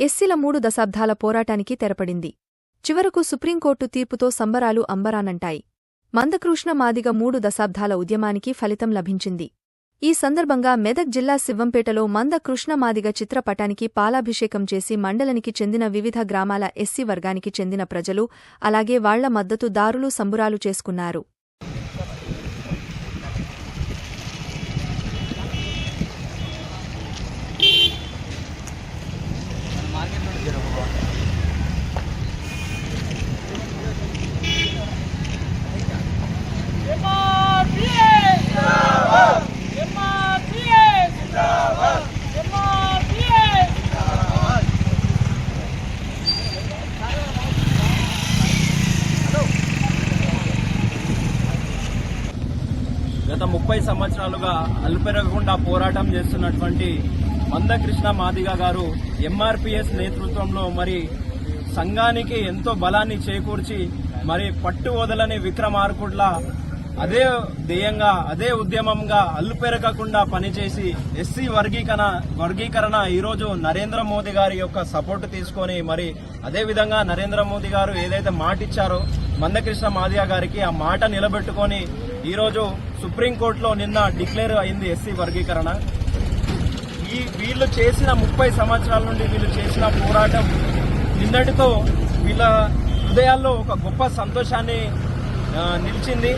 ఎస్సీల మూడు దశాబ్దాల పోరాటానికి తెరపడింది. చివరకు సుప్రీంకోర్టు తీర్పుతో సంబరాలు అంబరానంటాయి. మందకృష్ణ మాదిగ మూడు దశాబ్దాల ఉద్యమానికి ఫలితం లభించింది. ఈ సందర్భంగా మెదక్ జిల్లా శివంపేటలో మంద కృష్ణమాదిగ చిత్రపటానికి పాలాభిషేకం చేసి మండలానికి చెందిన వివిధ గ్రామాల ఎస్సీ వర్గానికి చెందిన ప్రజలు అలాగే వాళ్ళ మద్దతుదారులు సంబురాలు చేసుకున్నారు. గత ముప్పై సంవత్సరాలుగా అల్పెరగకుండా పోరాటం చేస్తున్నటువంటి మందకృష్ణ మాదిగ గారు ఎంఆర్పిఎస్ నేతృత్వంలో మరి సంఘానికి ఎంతో బలాన్ని చేకూర్చి మరి పట్టు వదలని విక్రమార్కుడ్ల అదే ధ్యేయంగా అదే ఉద్యమంగా అల్లుపెరగకుండా పనిచేసి ఎస్సీ వర్గీకరణ వర్గీకరణ ఈరోజు నరేంద్ర మోదీ గారి యొక్క సపోర్ట్ తీసుకొని మరి అదే విధంగా నరేంద్ర మోదీ గారు ఏదైతే మాట ఇచ్చారో మందకృష్ణ మాదియా గారికి ఆ మాట నిలబెట్టుకొని ఈరోజు సుప్రీంకోర్టులో నిన్న డిక్లేర్ అయింది ఎస్సీ వర్గీకరణ. ఈ వీళ్ళు చేసిన ముప్పై సంవత్సరాల నుండి వీళ్ళు చేసిన పోరాటం నిన్నటితో వీళ్ళ హృదయాల్లో ఒక గొప్ప సంతోషాన్ని నిలిచింది.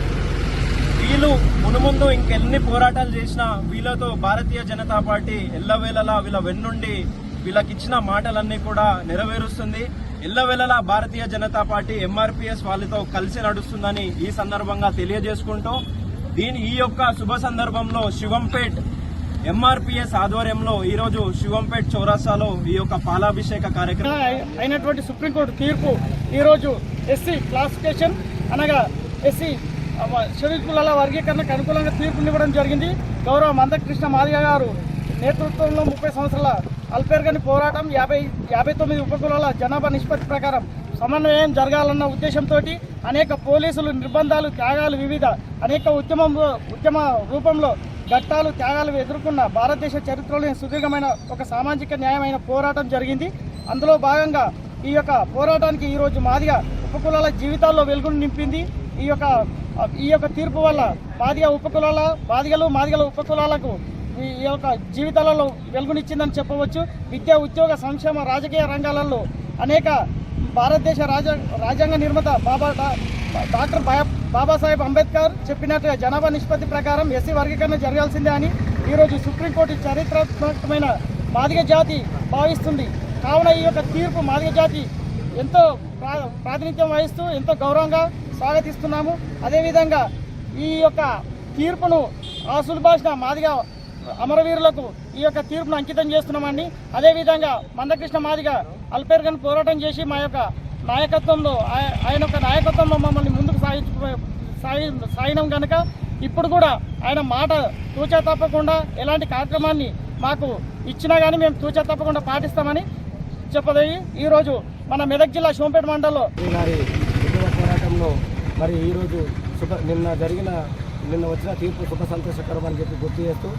వీళ్ళు మునుముందు ఇంకెన్ని పోరాటాలు చేసినా వీళ్ళతో భారతీయ జనతా పార్టీ ఎల్లవేళలా వీళ్ళ వెన్నుండి వీళ్ళకిచ్చిన మాటలన్నీ కూడా నెరవేరుస్తుంది. ఎల్లవేళలా భారతీయ జనతా పార్టీ ఎంఆర్పీఎస్ వాళ్ళతో కలిసి నడుస్తుందని ఈ సందర్భంగా తెలియజేసుకుంటూ దీని ఈ యొక్క శుభ సందర్భంలో శివంపేట్ ఎంఆర్పీఎస్ ఆధ్వర్యంలో ఈ రోజు శివంపేట్ చౌరాసాలో ఈ యొక్క పాలాభిషేక కార్యక్రమం. అయినటువంటి సుప్రీంకోర్టు తీర్పు ఈరోజు ఎస్సీ క్లాసిఫికేషన్ అనగా ఎస్సీ షెడ్యూల్ కులాల వర్గీకరణకు అనుకూలంగా తీర్పునివ్వడం జరిగింది. గౌరవ మందకృష్ణ మాదిగ గారు నేతృత్వంలో ముప్పై సంవత్సరాల అల్పేర్గని పోరాటం యాభై యాభై తొమ్మిది ఉపకులాల జనాభా నిష్పత్తి ప్రకారం సమన్వయం జరగాలన్న ఉద్దేశంతో అనేక పోలీసులు నిర్బంధాలు త్యాగాలు వివిధ అనేక ఉద్యమంలో ఉద్యమ రూపంలో ఘట్టాలు త్యాగాలు ఎదుర్కొన్న భారతదేశ చరిత్రలోని సుదీర్ఘమైన ఒక సామాజిక న్యాయమైన పోరాటం జరిగింది. అందులో భాగంగా ఈ యొక్క పోరాటానికి ఈరోజు మాదిగా ఉపకులాల జీవితాల్లో వెలుగును నింపింది. ఈ యొక్క ఈ యొక్క తీర్పు వల్ల మాదిగ ఉపకులాల మాదిగలు మాదిగల ఉపకులాలకు ఈ యొక్క జీవితాలలో వెలుగునిచ్చిందని చెప్పవచ్చు. విద్యా ఉద్యోగ సంక్షేమ రాజకీయ రంగాలలో అనేక భారతదేశ రాజ రాజ్యాంగ నిర్మాత బాబా డా- డాక్టర్ బా- బాబాసాహెబ్ అంబేద్కర్ చెప్పినట్టుగా జనాభా నిష్పత్తి ప్రకారం ఎస్సీ వర్గీకరణ జరగాల్సిందే అని ఈరోజు సుప్రీంకోర్టు చారిత్రాత్మకమైన మాదిగ జాతి భావిస్తుంది. కావున ఈ యొక్క తీర్పు మాదిగ జాతి ఎంతో ప్రా- ప్రాతినిధ్యం వహిస్తూ ఎంతో గౌరవంగా స్వాగతిస్తున్నాము. అదేవిధంగా ఈ యొక్క తీర్పును ఆసులు భాష మాదిగా అమరవీరులకు ఈ యొక్క తీర్పును అంకితం చేస్తున్నామండి. అదేవిధంగా మందకృష్ణ మాదిగ అల్పేర్గన్ పోరాటం చేసి మా యొక్క నాయకత్వంలో ఆయన యొక్క నాయకత్వంలో మమ్మల్ని ముందుకు సాగించు సాగి సాగినాం కనుక ఇప్పుడు కూడా ఆయన మాట తూచా తప్పకుండా ఎలాంటి కార్యక్రమాన్ని మాకు ఇచ్చినా కానీ మేము తూచా తప్పకుండా పాటిస్తామని చెప్పదగి ఈరోజు మన మెదక్ జిల్లా సోంపేట మండలంలో ఈ గారి పోరాటంలో మరి ఈరోజు శుభ నిన్న జరిగిన నిన్న వచ్చిన తీర్పు శుభ సంతోషకరం అని చెప్పి గుర్తు చేస్తూ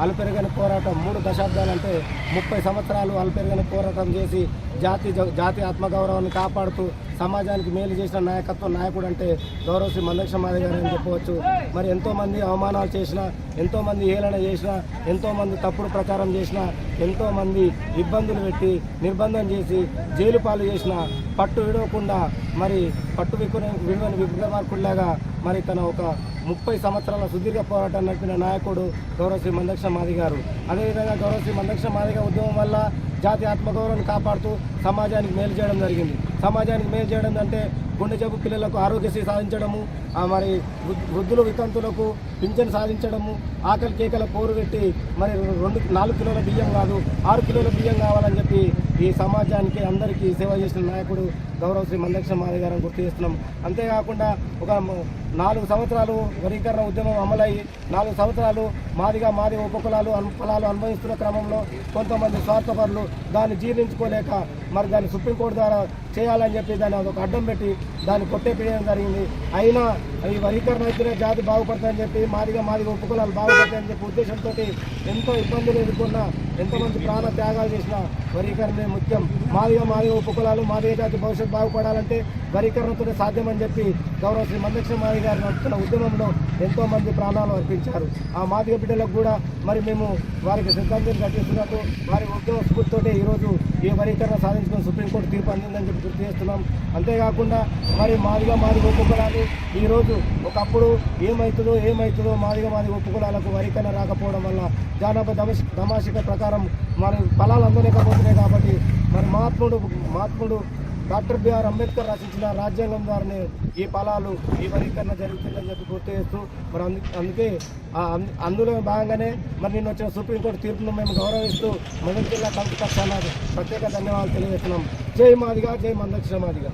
అల్పెరగని పోరాటం మూడు దశాబ్దాలు అంటే ముప్పై సంవత్సరాలు అల్పెరగని పోరాటం చేసి జాతి జాతి ఆత్మగౌరవాన్ని కాపాడుతూ సమాజానికి మేలు చేసిన నాయకత్వం నాయకుడు అంటే గౌరవ శ్రీ మందక్ష మాది గారు అని చెప్పవచ్చు. మరి ఎంతోమంది అవమానాలు చేసిన ఎంతోమంది ఏలన చేసిన ఎంతోమంది తప్పుడు ప్రచారం చేసిన ఎంతోమంది ఇబ్బందులు పెట్టి నిర్బంధం చేసి జైలు పాలు చేసిన పట్టు విడవకుండా మరి పట్టు విక్కుని విలువని విక్రమార్కుల్లాగా మరి తన ఒక ముప్పై సంవత్సరాల సుదీర్ఘ పోరాటం నడిపిన నాయకుడు గౌరవ శ్రీ మందక్ష మాది గారు. అదేవిధంగా గౌరవ శ్రీ మందక్ష మాదిగ ఉద్యమం వల్ల జాతి ఆత్మగౌరవాన్ని కాపాడుతూ సమాజానికి మేలు చేయడం జరిగింది. సమాజానికి మేలు చేయడం అంటే గుండె జబ్బు పిల్లలకు ఆరోగ్యశ్రీ సాధించడము మరి వృద్ధులు వితంతులకు పింఛన్ సాధించడము ఆకలి కేకల పోరు పెట్టి మరి రెండు నాలుగు కిలోల బియ్యం కాదు ఆరు కిలోల బియ్యం కావాలని చెప్పి ఈ సమాజానికి అందరికీ సేవ చేసిన నాయకుడు గౌరవ శ్రీ మందక్ష మాది గారిని గుర్తు చేస్తున్నాం. అంతేకాకుండా ఒక నాలుగు సంవత్సరాలు వరీకరణ ఉద్యమం అమలయ్యి నాలుగు సంవత్సరాలు మాదిగా మాది ఉపకులాలు అను- ఫలాలు అనుభవిస్తున్న క్రమంలో కొంతమంది స్వార్థపరులు దాన్ని జీర్ణించుకోలేక మరి దాన్ని సుప్రీంకోర్టు ద్వారా చేయాలని చెప్పి దాన్ని అదొక అడ్డం పెట్టి దాన్ని కొట్టేపేయడం జరిగింది. అయినా ఈ వరీకరణ అయితేనే జాతి బాగుపడతాయని చెప్పి మాదిగా మాదిగా ఉపకులాలు బాగుపడతాయని చెప్పి ఉద్దేశంతో ఎంతో ఇబ్బందులు ఎదుర్కొన్న ఎంతోమంది ప్రాణ త్యాగాలు చేసిన వరీకరణే ముఖ్యం. మాదిగా మాదిగా ఉపకులాలు మాదిగ జాతి భవిష్యత్తు బాగుపడాలంటే వరీకరణతోనే సాధ్యమని చెప్పి గౌరవ శ్రీ మందక్ష మాది గారు నడుపుతున్న ఉద్యమంలో ఎంతో మంది ప్రాణాలు అర్పించారు. ఆ మాదిగ బిడ్డలకు కూడా మరి మేము వారికి సిద్ధాంతం కట్టిస్తున్నట్టు వారి ఉద్యమ స్ఫూర్తితోటే ఈరోజు ఈ వరీకరణ సాధించుకుని సుప్రీంకోర్టు తీర్పు అందిందని చెప్పి గుర్తు చేస్తున్నాం. అంతేకాకుండా మరి మాదిగా మాదిగ ఉపకులాలు ఈరోజు ఒకప్పుడు ఏమవుతుందో ఏమవుతుందో మాదిగా మాదిగ ఉపకులాలకు వరీకరణ రాకపోవడం వల్ల జానప దమశ- దమాషిక ప్రకారం మరి ఫలాలు అందలేకపోతున్నాయి కాబట్టి మరి మహాత్ముడు మహాత్ముడు డాక్టర్ బిఆర్ అంబేద్కర్ రచించిన రాజ్యాంగం ద్వారానే ఈ ఫలాలు ఈ వరీకరణ జరుగుతుందని చెప్పి గుర్తు చేస్తూ మరి అందు అందుకే అందులో భాగంగానే మరి నిన్న వచ్చిన సుప్రీంకోర్టు తీర్పును మేము గౌరవిస్తూ మొదటి జిల్లా కమిటీ పక్షాన ప్రత్యేక ధన్యవాదాలు తెలియజేస్తున్నాం. జై మాదిగా జై మందక్ష మాదిగా.